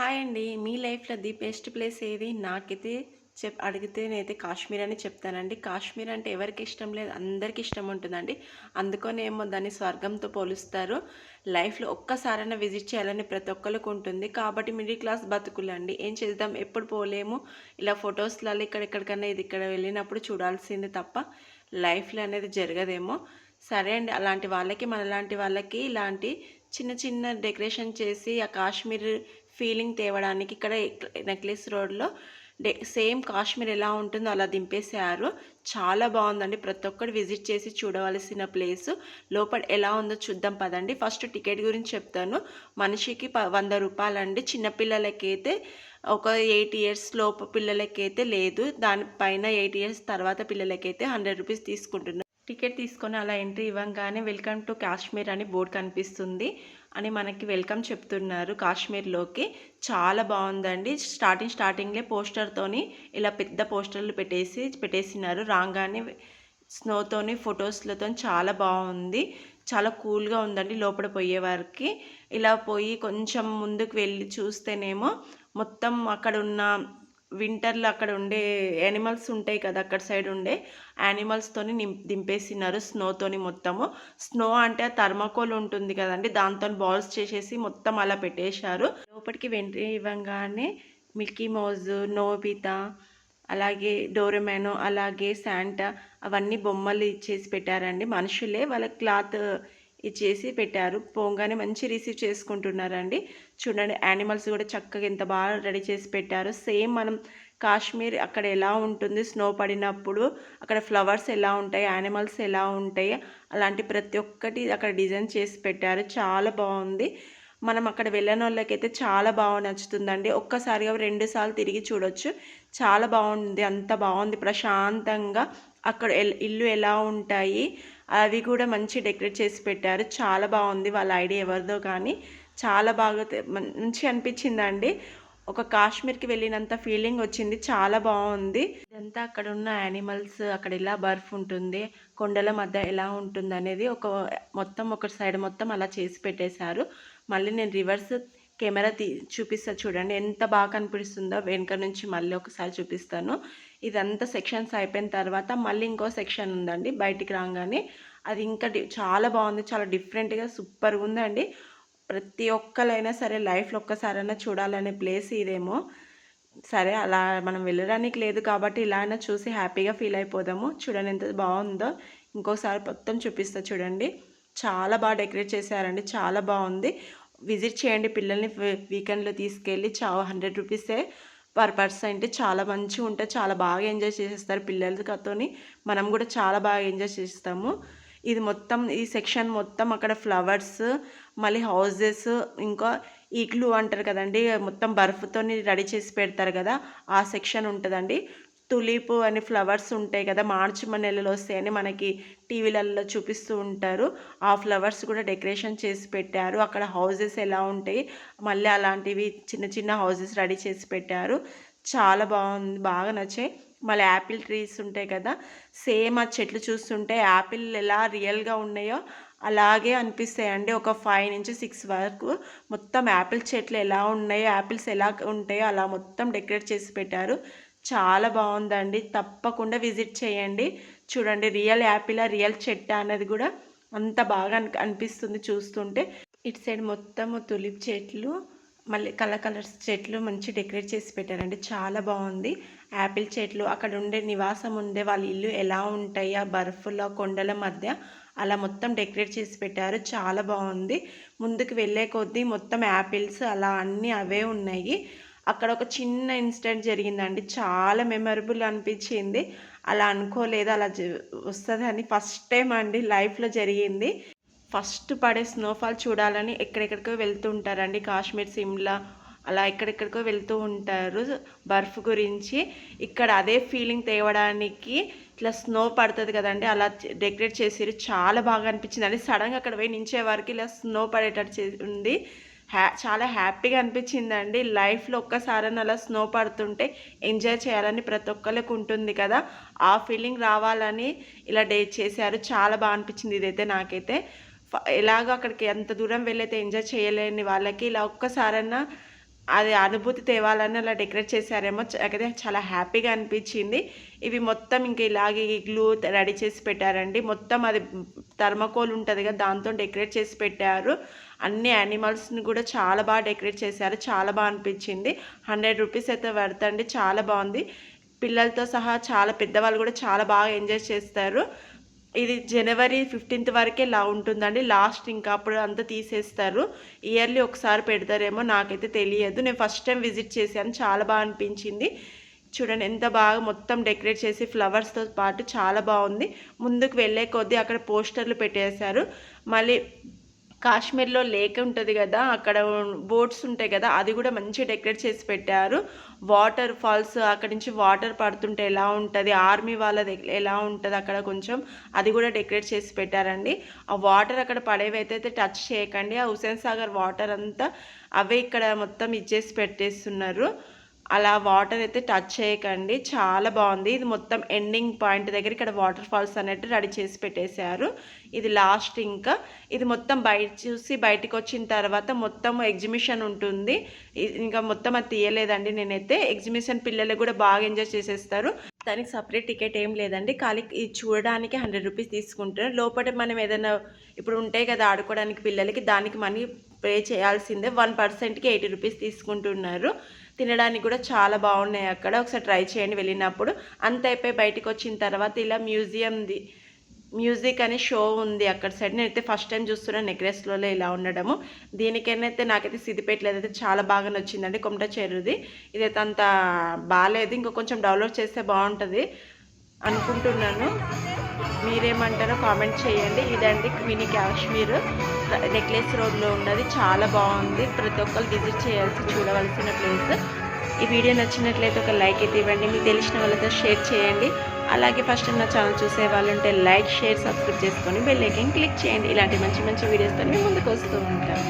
Hi అండి. మీ లైఫ్లో the best place ఏది? నాకైతే చెప్ అడిగితే నేనైతే కాశ్మీర్ అని చెప్తానండి. కాశ్మీర్ అంటే ఎవరికి ఇష్టం లేదు. అందరికీ ఇష్టం ఉంటుందండి. అందుకనేమో దాన్ని స్వర్గంతో పోలుస్తారు. లైఫ్లో ఒక్కసారైనా విజిట్ చేయాలని ప్రతి ఒక్కరికి ఉంటుంది. కాబట్టి మిడిల్ క్లాస్ బతుకులండి. ఏం చేద్దాం? ఎప్పుడు పోలేము. ఇలా ఫొటోస్లలో ఇక్కడెక్కడికన్నా ఇది ఇక్కడ వెళ్ళినప్పుడు చూడాల్సింది తప్ప లైఫ్లో అనేది జరగదేమో. సరే అండి. అలాంటి వాళ్ళకి మనలాంటి వాళ్ళకి ఇలాంటి చిన్న చిన్న డెకరేషన్ చేసి ఆ కాశ్మీర్ ఫీలింగ్ తేవడానికి ఇక్కడ నెక్లెస్ రోడ్లో డే సేమ్ కాశ్మీర్ ఎలా ఉంటుందో అలా దింపేశారు. చాలా బాగుందండి. ప్రతి ఒక్కరు విజిట్ చేసి చూడవలసిన ప్లేస్. లోపల ఎలా ఉందో చూద్దాం పదండి. ఫస్ట్ టికెట్ గురించి చెప్తాను. మనిషికి ప వంద రూపాయలండి. చిన్నపిల్లలకైతే ఒక ఎయిట్ ఇయర్స్ లోపు పిల్లలకైతే లేదు. దానిపైన ఎయిట్ ఇయర్స్ తర్వాత పిల్లలకైతే హండ్రెడ్ రూపీస్ తీసుకుంటున్నారు. టికెట్ తీసుకొని అలా ఎంట్రీ ఇవ్వగానే వెల్కమ్ టు కాశ్మీర్ అని బోర్డు కనిపిస్తుంది అని మనకి వెల్కమ్ చెప్తున్నారు కాశ్మీర్లోకి. చాలా బాగుందండి. స్టార్టింగ్ స్టార్టింగ్లే పోస్టర్తోని ఇలా పెద్ద పోస్టర్లు పెట్టేసి పెట్టేసినారు. రాగానే స్నోతోని ఫొటోస్లతో చాలా బాగుంది. చాలా కూల్గా ఉందండి లోపల పోయే వారికి. ఇలా పోయి కొంచెం ముందుకు వెళ్ళి చూస్తేనేమో మొత్తం అక్కడ ఉన్న వింటర్లో అక్కడ ఉండే యానిమల్స్ ఉంటాయి కదా అక్కడ సైడ్ ఉండే యానిమల్స్తోని నిం దింపేసినారు స్నోతోని మొత్తము. స్నో అంటే థర్మాకోల్ ఉంటుంది కదండి దాంతో బాల్స్ చేసేసి మొత్తం అలా పెట్టేశారు. లోపలికి వెంట్రీ ఇవ్వగానే మిల్కీ మౌజ్ నోబితా అలాగే డోరమానో అలాగే శాంటా అవన్నీ బొమ్మలు ఇచ్చేసి పెట్టారండి. మనుషులే వాళ్ళ క్లాత్ ఇచ్చేసి పెట్టారు. పోగానే మంచి రిసీవ్ చేసుకుంటున్నారండి. చూడండి యానిమల్స్ కూడా చక్కగా ఎంత బాగా రెడీ చేసి పెట్టారు. సేమ్ మనం కాశ్మీర్ అక్కడ ఎలా ఉంటుంది స్నో పడినప్పుడు అక్కడ ఫ్లవర్స్ ఎలా ఉంటాయి యానిమల్స్ ఎలా ఉంటాయి అలాంటి ప్రతి ఒక్కటి అక్కడ డిజైన్ చేసి పెట్టారు. చాలా బాగుంది. మనం అక్కడ వెళ్ళిన వాళ్ళకైతే చాలా బాగా నచ్చుతుందండి. ఒక్కసారిగా రెండు సార్లు తిరిగి చూడొచ్చు. చాలా బాగుంది అంత బాగుంది. ప్రశాంతంగా అక్కడ ఇల్లు ఎలా ఉంటాయి అవి కూడా మంచి డెకరేట్ చేసి పెట్టారు. చాలా బాగుంది వాళ్ళ ఐడియా ఎవరిదో కానీ. చాలా బాగా మంచి అనిపించిందండి. ఒక కాశ్మీర్కి వెళ్ళినంత ఫీలింగ్ వచ్చింది. చాలా బాగుంది. ఇదంతా అక్కడ ఉన్న యానిమల్స్ అక్కడ ఎలా బర్ఫ్ ఉంటుంది కొండల మధ్య ఎలా ఉంటుంది అనేది ఒక మొత్తం ఒక సైడ్ మొత్తం అలా చేసి పెట్టేశారు. మళ్ళీ నేను రివర్స్ కెమెరా తీ చూపిస్తా చూడండి. ఎంత బాగా కనిపిస్తుందో వెనుక నుంచి మళ్ళీ ఒకసారి చూపిస్తాను. ఇదంతా సెక్షన్స్ అయిపోయిన తర్వాత మళ్ళీ ఇంకో సెక్షన్ ఉందండి బయటికి రాగానే. అది ఇంకా చాలా బాగుంది చాలా డిఫరెంట్గా సూపర్గా ఉందండి. ప్రతి ఒక్కరైనా సరే లైఫ్లో ఒక్కసారైనా చూడాలనే ప్లేస్ ఇదేమో. సరే అలా మనం వెళ్ళడానికి లేదు కాబట్టి ఇలా అయినా చూసి హ్యాపీగా ఫీల్ అయిపోదాము. చూడండి ఎంత బాగుందో. ఇంకోసారి మొత్తం చూపిస్తా చూడండి. చాలా బాగా డెకరేట్ చేశారండి చాలా బాగుంది. విజిట్ చేయండి పిల్లల్ని వీకెండ్లో తీసుకెళ్ళి చా హండ్రెడ్ రూపీసే. పర్ అంటే చాలా మంచిగా ఉంటుంది చాలా బాగా ఎంజాయ్ చేసేస్తారు పిల్లలతో మనం కూడా చాలా బాగా ఎంజాయ్ చేస్తాము ఇది మొత్తం ఈ సెక్షన్ మొత్తం అక్కడ ఫ్లవర్స్ మళ్ళీ హౌజెస్ ఇంకా ఈగ్లు అంటారు కదండి మొత్తం బర్ఫ్తో రెడీ చేసి పెడతారు కదా ఆ సెక్షన్ ఉంటుందండి. తులిప్ అని ఫ్లవర్స్ ఉంటాయి కదా మార్చి నెలలో వస్తాయని మనకి టీవీలలో చూపిస్తూ ఉంటారు. ఆ ఫ్లవర్స్ కూడా డెకరేషన్ చేసి పెట్టారు. అక్కడ హౌజెస్ ఎలా ఉంటాయి మళ్ళీ అలాంటివి చిన్న చిన్న హౌజెస్ రెడీ చేసి పెట్టారు. చాలా బాగుంది బాగా నచ్చాయి. మళ్ళీ యాపిల్ ట్రీస్ ఉంటాయి కదా సేమ్ ఆ చెట్లు చూస్తుంటే యాపిల్ ఎలా రియల్గా ఉన్నాయో అలాగే అనిపిస్తాయండి. ఒక ఫైవ్ నుంచి సిక్స్ వరకు మొత్తం యాపిల్ చెట్లు ఎలా ఉన్నాయో యాపిల్స్ ఎలా ఉంటాయో అలా మొత్తం డెకరేట్ చేసి పెట్టారు. చాలా బాగుందండి. తప్పకుండా విజిట్ చేయండి. చూడండి రియల్ యాపిల్ రియల్ చెట్ట అనేది కూడా అంత బాగా అనిపిస్తుంది చూస్తుంటే. ఇటు సైడ్ మొత్తం తులిప్ చెట్లు మళ్ళీ కలర్ కలర్స్ చెట్లు మంచి డెకరేట్ చేసి పెట్టారండి. చాలా బాగుంది. యాపిల్ చెట్లు అక్కడ ఉండే నివాసం ఉండే వాళ్ళ ఇల్లు ఎలా ఉంటాయి ఆ బర్ఫ్లో కొండల మధ్య అలా మొత్తం డెకరేట్ చేసి పెట్టారు. చాలా బాగుంది. ముందుకు వెళ్ళే కొద్దీ మొత్తం యాపిల్స్ అలా అన్నీ అవే ఉన్నాయి. అక్కడ ఒక చిన్న ఇన్సిడెంట్ జరిగిందండి. చాలా మెమరబుల్ అనిపించింది. అలా అనుకోలేదు అలా వస్తుందని ఫస్ట్ టైం అండి లైఫ్లో జరిగింది. ఫస్ట్ పడే స్నోఫాల్ చూడాలని ఎక్కడెక్కడికో వెళ్తూ ఉంటారండి. కాశ్మీర్ సిమ్లా అలా ఎక్కడెక్కడికో వెళ్తూ ఉంటారు బర్ఫ్ గురించి. ఇక్కడ అదే ఫీలింగ్ తేవడానికి ఇట్లా స్నో పడుతుంది కదండి. అలా డెకరేట్ చేసారు. చాలా బాగా అనిపించింది. అండి సడన్గా అక్కడ పోయి నించే వరకు ఇలా స్నో పడేటట్టు ఉంది. హ్యా చాలా హ్యాపీగా అనిపించిందండి. లైఫ్లో ఒక్కసారి అలా స్నో పడుతుంటే ఎంజాయ్ చేయాలని ప్రతి ఒక్కరికి ఉంటుంది కదా. ఆ ఫీలింగ్ రావాలని ఇలా డేట్ చేశారు. చాలా బాగా అనిపించింది ఇదైతే నాకైతే. ఎలాగో అక్కడికి ఎంత దూరం వెళ్ళైతే ఎంజాయ్ చేయలేని వాళ్ళకి ఇలా ఒక్కసారన్నా అది అనుభూతి తేవాలని అలా డెకరేట్ చేశారేమో చ- చాలా హ్యాపీగా అనిపించింది. ఇవి మొత్తం ఇంకా ఇలాగే గ్లూ రెడీ చేసి పెట్టారండి. మొత్తం అది థర్మకోల్ ఉంటుంది కదా దాంతో డెకరేట్ చేసి పెట్టారు. అన్ని యానిమల్స్ని కూడా చాలా బాగా డెకరేట్ చేశారు. చాలా బాగా అనిపించింది. హండ్రెడ్ రూపీస్ అయితే పడుతుంది చాలా బాగుంది. పిల్లలతో సహా చాలా పెద్దవాళ్ళు కూడా చాలా బాగా ఎంజాయ్ చేస్తారు. ఇది జనవరి ఫిఫ్టీన్త్ వరకే లా ఉంటుందండి. లాస్ట్ ఇంకా అప్పుడు అంతా తీసేస్తారు. ఇయర్లీ ఒకసారి పెడతారేమో నాకైతే తెలియదు. నేను ఫస్ట్ టైం విజిట్ చేశాను. చాలా బాగా అనిపించింది. చూడండి ఎంత బాగా మొత్తం డెకరేట్ చేసి ఫ్లవర్స్తో పాటు చాలా బాగుంది. ముందుకు వెళ్ళే కొద్దీ అక్కడ పోస్టర్లు పెట్టేశారు. మళ్ళీ కాశ్మీర్లో లేక్ ఉంటుంది కదా అక్కడ బోట్స్ ఉంటాయి కదా అది కూడా మంచిగా డెకరేట్ చేసి పెట్టారు. వాటర్ ఫాల్స్ అక్కడి నుంచి వాటర్ పడుతుంటే ఎలా ఉంటుంది ఆర్మీ వాళ్ళది ఎలా ఉంటుంది అక్కడ కొంచెం అది కూడా డెకరేట్ చేసి పెట్టారండి. ఆ వాటర్ అక్కడ పడేవి అయితే టచ్ చేయకండి ఆ హుసేన్ సాగర్ వాటర్ అంతా అవే ఇక్కడ మొత్తం ఇచ్చేసి పెట్టేస్తున్నారు. అలా వాటర్ అయితే టచ్ చేయకండి. చాలా బాగుంది. ఇది మొత్తం ఎండింగ్ పాయింట్ దగ్గర ఇక్కడ వాటర్ ఫాల్స్ అన్నట్టు రెడీ చేసి పెట్టేశారు. ఇది లాస్ట్ ఇంకా. ఇది మొత్తం బయట చూసి బయటకు వచ్చిన తర్వాత మొత్తం ఎగ్జిబిషన్ ఉంటుంది. ఇంకా మొత్తం అది తీయలేదండి నేనైతే. ఎగ్జిబిషన్ పిల్లలు కూడా బాగా ఎంజాయ్ చేసేస్తారు. దానికి సపరేట్ టికెట్ ఏం లేదండి. ఖాళీ ఇది చూడడానికి హండ్రెడ్ రూపీస్ తీసుకుంటారు. లోపల మనం ఏదైనా ఇప్పుడు ఉంటాయి కదా ఆడుకోవడానికి పిల్లలకి దానికి మనీ పే చేయాల్సిందే. వన్ పర్సెంట్కి ఎయిటీ రూపీస్ తీసుకుంటున్నారు. తినడానికి కూడా చాలా బాగున్నాయి అక్కడ. ఒకసారి ట్రై చేయండి వెళ్ళినప్పుడు. అంత అయిపోయి బయటకు వచ్చిన తర్వాత ఇలా మ్యూజియంది మ్యూజిక్ అనే షో ఉంది అక్కడ సైడ్. నేనైతే ఫస్ట్ టైం చూస్తున్నా నెక్లెస్లో ఇలా ఉండడము. దీనికైతే నాకైతే సిద్దిపేటలో అయితే చాలా బాగా నచ్చిందండి కొమట చెరుది. ఇదైతే అంత బాగాలేదు ఇంకా కొంచెం డెవలప్ చేస్తే బాగుంటుంది అనుకుంటున్నాను. మీరేమంటారో కామెంట్ చేయండి. ఇదండి మినీ కాశ్మీర్ నెక్లెస్ రోడ్లో ఉన్నది. చాలా బాగుంది. ప్రతి ఒక్కరు విజిట్ చేయాల్సి చూడవలసిన ప్లేస్. ఈ వీడియో నచ్చినట్లయితే ఒక లైక్ అయితే ఇవ్వండి. మీకు తెలిసిన వాళ్ళతో షేర్ చేయండి. అలాగే ఫస్ట్ నా ఛానల్ చూసే వాళ్ళు ఉంటే లైక్ షేర్ సబ్స్క్రైబ్ చేసుకొని బెల్ క్లిక్ చేయండి. ఇలాంటి మంచి మంచి వీడియోస్తో మేము ముందుకు వస్తూ ఉంటాం.